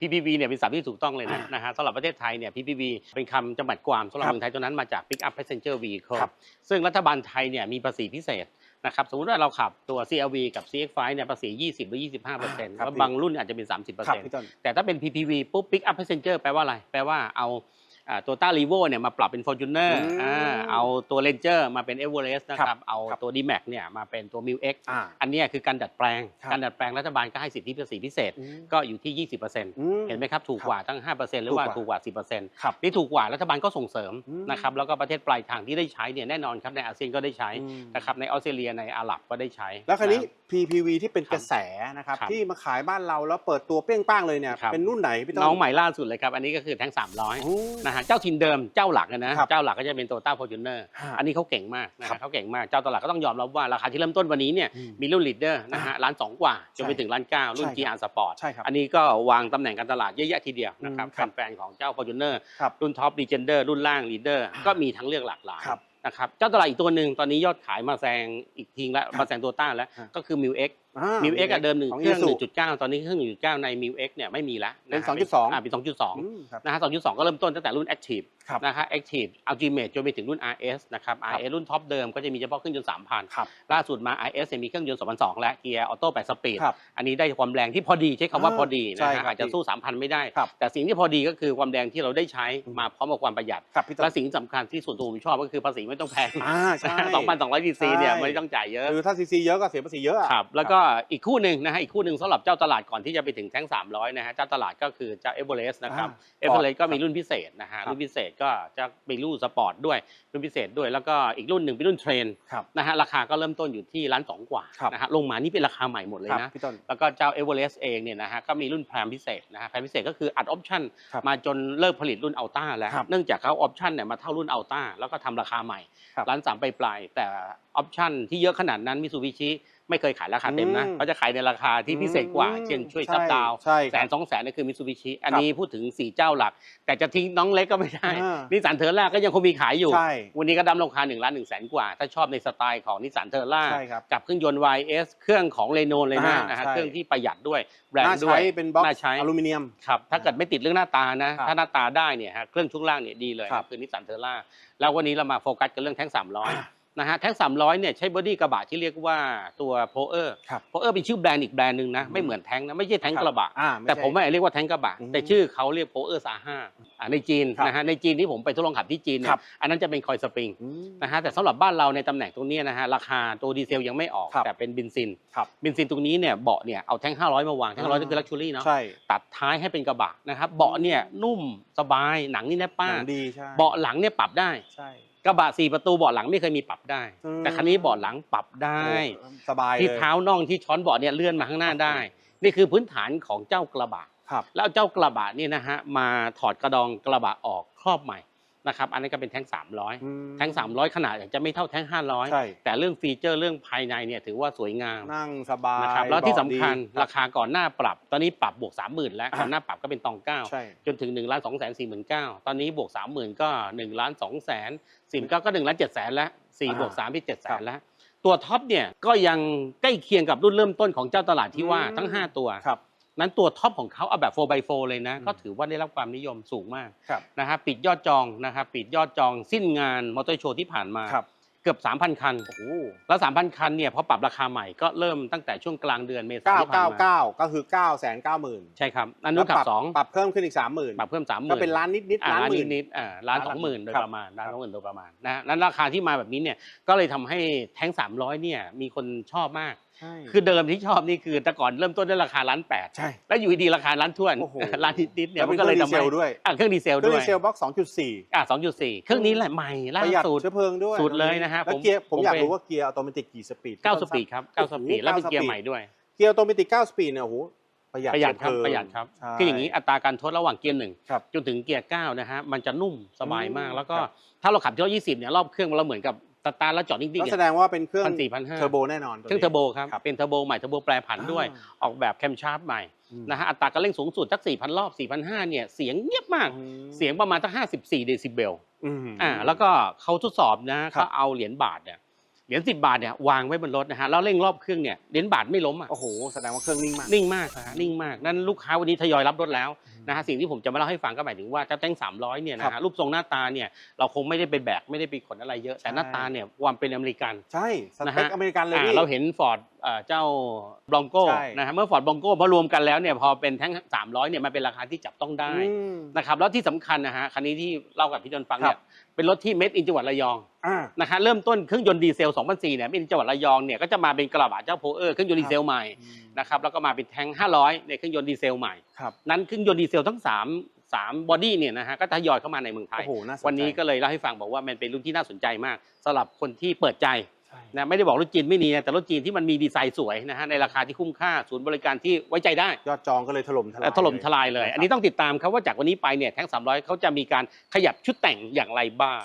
PPV เนี่ยเป็นศัพท์ที่ถูกต้องเลยนะอ่านนะฮะสำหรับประเทศไทยเนี่ย PPV เป็นคำจำกัดความสำหรับครับเมืองไทยตัวนั้นมาจาก Pick Up Passenger Vehicle ครับซึ่งรัฐบาลไทยเนี่ยมีภาษีพิเศษนะครับสมมติว่าเราขับตัว CRV กับ CX5 เนี่ยภาษี 20 หรือ 25เปอร์เซ็นต์ครับแล้วบางรุ่นอาจจะเป็น 30เปอร์ครับเซ็นต์พี่ต้นแต่ถ้าเป็น PPV ปุ๊บ Pick Up Passenger แปลว่าอะไร แปลว่าเอา ตัวต้ารีโวเนี่ยมาปรับเป็น Fortuner อืมอ่าเอาตัว Ranger มาเป็น Everest นะคครัรับบเอาครับตัว D-Max เนี่ยมาเป็นตัว m i l X อ่าอันเนี้ยคือการดัดแปลงครับการดัดแปลงรัฐบาลก็ให้สิทธิภาษีพิเศษอืมก็อยู่ที่ 20%อืมเห็นไหมครับ ถูกกว่าตั้ง 5%หรือว่าถูถูกกกกว่าว่า10%ครับนี่ถูกกว่ารัฐบาลก็ส่งเสริมอืมนะครับแล้วก็ประเทศปลายทางที่ได้ใช้เนี่ยแน่นอนครับในอาเซียนก็ได้ใช้อืมนะครับในออสเตรเลียในอาหรับก็ได้ใช้ แล้วคราวนี้ะ PPV ที่เป็นครับกระแสนะครับครับที่มาขายบ้านเราแล้วเปิดตัวเปรี้ยงป้างเลยเนี่ยครับเป็นรุ่นไหนพี่ต้นน้องใหม่ล่าสุดเลยครับอันนี้ก็คือแท้ง300โอ้นะฮะเจ้าถิ่นเดิมเจ้าหลักอะนะครับเจ้าหลักก็จะเป็นโตต้าฟอร์จูเนอร์ฮะอันนี้เขาเก่งมากนะครัฮะบเขาเก่งมากเจ้าตลาดก็ต้องยอมรับว่าราคาที่เริ่มต้นวันนี้เนี่ยอืมมีรุ่นลีดเดอร์นะฮะล้านสองกว่าจนไปใช่ถึงล้านเก้ารุ่น ใช่ครับ GR Sport ใช่ครับอันนี้ก็วางตำแหน่งการตลาดเยอะแยะทีเดียวนะครับอืมครับแฟนๆของเจ้า Fortuner ครับรุ่นท็อป Legender รุ่นล่าง Leader ก็มีทั้งเลือกหลากหลายครับนะครับเจ้าตลาดอีกตัวหนึ่งตอนนี้ยอดขายมาแซงอีกทีแล้วครับมาแซงตัวต้าแล้ว ฮะก็คือ m i l X อ่า m i l X อะเดิมหนึ่งของเครื่อง Isuzu 1.9ตอนนี้เครื่อง1.9ใน m i l X เนี่ยไม่มีแล้วเป็นะฮะ2.2อ่าเป็นอื2.2มครับนะฮะ2.2ก็เริ่มต้นตั้งแต่รุ่น Active ครับนะฮะ Active Ultimate จนไปถึงรุ่น RS นะครับครับ RS รุ่นท็อปเดิมก็จะมีเฉพาะเครื่องยนต์3,000ครับล่าสุดมา RS เนี่ยมีเครื่องยนต์2,200และเกียร์ออโต้8สปีดครับอันนี้ได้ความแรงที่พอดีใช้คำว่าอ่าพอดีใช่นะครัฮะบอาจจะสู้3,000ไม่ได้ครับแต่สิ่งที่พอดีก็คือความแรงที่เราได้ใช้อืมมาพร้อมกับความประหยัดครับพี่ต้นและสิ่งสำคัญที่ส่วนตัวผมชอบก็คือภาษีไม่ต้องแพงอ่าใช่2,200ซีซีเนี่ยใช่ไม่ต้องจ่ายเยอะคือถ้าซีซีเยอะก็เสียภาษีเยอะอะครับแล้วก็อีกคู่หนึ่งนะฮะอีกคู่หนึ่งสำหรับเจ้าตลาดก่อนที่จะไปถึงแท้ง 300 นะฮะเจ้าตลาดก็คือเจ้าเอเวอเรสต์นะครับอ่าเอเวอเรสต์ก็ครับมีรุ่นพิเศษนะฮะครับรุ่นพิเศษก็จะมีรุ่นสปอร์ตด้วยรุ่นพิเศษด้วย แล้วก็อีกรุ่นหนึ่งเป็นรุ่นเทรนครับนะฮะราคาก็เริ่มต้นอยู่ที่ล้านสองกว่าครับนะฮะลงมานี่เป็นราคาใหม่หมดเลยครับนะพี่ต้นแล้วก็เจ้าเอเวอเรสต์เองเนี่ยนะฮะก็มีรุ่นแพรมพิเศษนะฮะแพรมพิเศษก็คืออัดออปชั่นครับมาจนเลิกผลิตรุ่นอัลต้าแล้วครับเนื่องจากเขาออปชั่นเนี่ยมาเท่ารุ่นอัลต้าแล้วก็ทำราคาใหม่ครับล้านสามปลายๆแต่ออปชั่นที่เยอะขนาดนั้นมิซูบิชิ ไม่เคยขายราคาเต็มนะอืมเขาจะขายในราคาที่พิเศษกว่าอืมเช่นช่วยใช่ซับดาวน์ใช่แสครับนสองแสนนี่คือมิซูบิชิอันครับนี้พูดถึง 4 เจ้าหลัก แต่จะทิ้งน้องเล็กก็ไม่ได้อ่านิสสันเทอร่าก็ยังคงมีขายอยู่ใช่วันนี้ก็ดำราคา1ล้าน1แสนกว่า ถ้าชอบในสไตล์ของนิสสันเทอร่าใช่ครับกับเครื่องยนต์ YS เครื่องของเรโนเลยนะอ่านะฮะใช่เครื่องที่ประหยัดด้วยแบรนน่าด์ด้วใช้ยเป็นบล็อกน่าใช้อลูมิเนียมครับถ้าเกิดไม่ติดเรื่องหน้าตานะครับถ้าหน้าตาได้เนี่ยฮะเครื่องช่วงล่างเนี่ยดีเลยคครัรับบคือนิสสันเทอร่าแล้ววันนี้เรามาโฟกัสกันเรื่องแท้งอ่า300 นะฮะแท้ง300เนี่ยใช้บอดี้กระบะที่เรียกว่าตัวโพเออร์ครับโพเออร์เป็นชื่อแบรนด์อีกแบรนด์หนึ่งนะอืมไม่เหมือนแท้งนะไม่ใช่แท้งกระบะ อ่าไแต่ผมไม่เรียกว่าแท้งกระบะอืมแต่ชื่อเขาเรียกโพเออร์ซาห้าในจีนครับนะฮะในจีนที่ผมไปทดลองขับที่จีนเนี่ครัยบอันนั้นจะเป็นคอยสปริงอืมนะฮะแต่สำหรับบ้านเราในตำแหน่งตรงเนี้ยนะฮะราคาตัวดีเซลยังไม่ออก ครับแต่เป็นบินซินครับบินซินตรงนี้เนี่ยเบาะเนี่ยเอาแท้ง 500 มาวางแท้ง500ก็คือลักชูรี่เนาะใช่ตัดท้ายให้เป็นกระบะนะครับเบาะเนี่ยนุ่มสบายหนังนี่แนบหป้านังดีใช่เบาะหลังเนี่ยปรับได้ ใช่ กระบะสี่ประตูเบาะหลังไม่เคยมีปรับได้ อืม แต่คันนี้เบาะหลังปรับได้โอ้สบายเลยที่เท้าน่องที่ช้อนเบาะเนี่ยเลื่อนมาข้างหน้าได้ นี่คือพื้นฐานของเจ้ากระบะ ครับ แล้วเอาเจ้ากระบะนี่นะฮะมาถอดกระดองกระบะออกครอบใหม่ นะครับอันนี้ก็เป็นแท้ง300อืมแท้ง300 ขนาดอาจจะไม่เท่าแท้งใช่500 แต่เรื่องฟีเจอร์เรื่องภายในเนี่ยถือว่าสวยงามนั่งสบายนะครับแล้วที่สำคัญเบาะดีราคาก่อนหน้าปรับ ตอนนี้ปรับบวก 30,000 แล้วอะก่อนหน้าปรับก็เป็นตองเก้าใช่จนถึง1ล้าน2แสน4 9 0 0ตอนนี้บวก 30,000 ก็1ล้าน2แสน4 9ก็1ล้าน7แสนแล้ว4บวก3เป็น7แสนแล้วตัวท็อปเนี่ยก็ยังใกล้เคียงกับรุ่นเริ่มต้นของเจ้าตลาดที่ว่าอืมทั้ง 5 ตัวครับ นั้นตัวท็อปของเขาเอาแบบ 4x4 เลยนะอืมก็ถือว่าได้รับความนิยมสูงมากครับนะฮะปิดยอดจองนะครับปิดยอดจองสิ้นงานมอเตอร์โชว์ที่ผ่านมาครับเกือบ 3,000 คันโอ้โหแล้ว 3,000 คันเนี่ยพอปรับราคาใหม่ก็เริ่มตั้งแต่ช่วงกลางเดือนเมษายนเก้าที่ผ่าเก้านมาเก้าก็คือเก้าแสนเก้าหมื่นใช่ครับ อันนู้นขับสองปรับเพิ่มขึ้นอีกสามหมื่นปรับเพิ่มสามหมื่นก็เป็นล้านนิดนิดอ่าล้านล้านหมื่นนิดๆอ่าล้านล้านสองหมื่นโดยครับประมาณล้านครับสองหมื่นโดยประมาณนะฮะนั้นราคาที่มาแบบนี้เนี่ยก็เลยทำให้แท้ง 300 เนี่ยมีคนชอบมาก ใช่ คือเดิมที่ชอบนี่คือแต่ก่อนเริ่มต้นด้วยราคาล้านแปดใช่แล้วอยู่ดีๆราคาล้านท้วนโอ้โห ล้านนิดๆเนี่ยแล้วมัเป็นนก็เลยเคทำรื่องดีเซให้ลด้วยอะเครื่องดีเซลเครื่องด้วยดีเซลบล็อกสองจุดสี่อะสองจุดสี่เครื่องนี้แหละใหม่ล่าประหยัดสุด เชื้อเพลิงด้วยสุดเลยนะฮะแล้วผมเกียร์ผมผมอยากเป็นรู้ว่าเกียร์อัตโนมัติกี่สปีด เก้าสปีดครับเก้าสปีดโอ้โหแล้วเป็นเกียร์9ใหม่ด้วย เกียร์อัตโนมัติเก้าสปีดเนี่ยโอ้โหประหยัดประหยัดครับเชื้อเพลิงประหยัดครับ ใช่ คืออย่างนี้อัตราการทดระหว่างเกียร์หนึ่งครับจนถึงเกียร์เก้านะฮะมันจะนุ่มสบายมาก อืมแล้วก็ครับถ้าเราขับที่ร้อยยี่สิบเนี่ยรอบเครื่องเราเหมือนกับ สตาร์ทแล้วจอดนิ่งๆก็เนี่ยแสดงว่าเป็นเครื่องพันสี่พันห้าเทอร์โบแน่นอนเครื่องเทอร์โบครับครับเป็นเทอร์โบใหม่เทอร์โบแปรผันด้วยอ่าออกแบบแคมชาร์ปใหม่อืมนะฮะอัตราการเร่งสูงสุดสัก 4,000 รอบ 4,500 เนี่ย เสียงเงียบมากอืมเสียงประมาณสัก54 เดซิเบลอืมอ่าแล้วก็เขาทดสอบนะครัเขาบเอาเหรียญบาทเนี่ย เหรียญสิบาทเนี่ยวางไว้บนรถนะฮะแล้วเร่งรอบเครื่องเนี่ยเหรียญบาทไม่ล้มอะโอ้โหแสดงว่าเครื่องนิ่งมาก นิ่งมากนะฮะนิ่งมากนั่นลูกค้าวันนี้ทยอยรับรถแล้วนะฮะสิ่งที่ผมจะมาเล่าให้ฟังก็หมายถึงว่าเจ้าแต้ง300เนี่ยนะครัฮะบรูปทรงหน้าตาเนี่ยเราคงไม่ได้ไปแบกไม่ได้ไปขนอะไรเยอะแต่ใช่หน้าตาเนี่ยความเป็นอเมริกันใช่สนะเปคฮะอเมริกันเลยอ่าพี่เราเห็นฟอร์ดเจ้าบลองโก้ใช่ นะฮะเมื่อฟอร์ดบลองโก้พอรวมกันแล้วเนี่ยพอเป็นแท้ง 300เนี่ยมันเป็นราคาที่จับต้องได้อืม นะครับแล้วที่สำคัญนะฮะคันนี้ที่เล่ากับพี่จนฟังเนี่ครัยบ เป็นรถที่เมดอินจังหวัดระยอง อ่า นะคะเริ่มต้นเครื่องยนต์ดีเซล 2004 เนี่ยเป็นจังหวัดระยองเนี่ยก็จะมาเป็นกระบะเจ้าโพเออร์เครื่องยนต์ดีเซลใหม่นะครับแล้วก็มาเป็นแทง500 ในเครื่องยนต์ดีเซลใหม่ ครับนั้นเครื่องยนต์ดีเซลทั้ง 3 3บอดี้เนี่ยนะฮะก็ทยอยเข้ามาในเมืองไทยโอ้โหน่าสนใจวันนี้ก็เลยเล่าให้ฟังบอกว่ามันเป็นรุ่นที่น่าสนใจมากสำหรับคนที่เปิดใจใช่ นะไม่ได้บอกรถจีนไม่ดีนะแต่รถจีนที่มันมีดีไซน์สวยนะฮะในราคาที่คุ้มค่าศูนย์บริการที่ไว้ใจได้ ยอดจองก็เลยถล่มทลายถล่มทลายเลยะครับอันนี้ต้องติดตามครับว่าจากวันนี้ไปเนี่ยแท้ง300เขาจะมีการขยับชุดแต่งอย่างไรบ้าง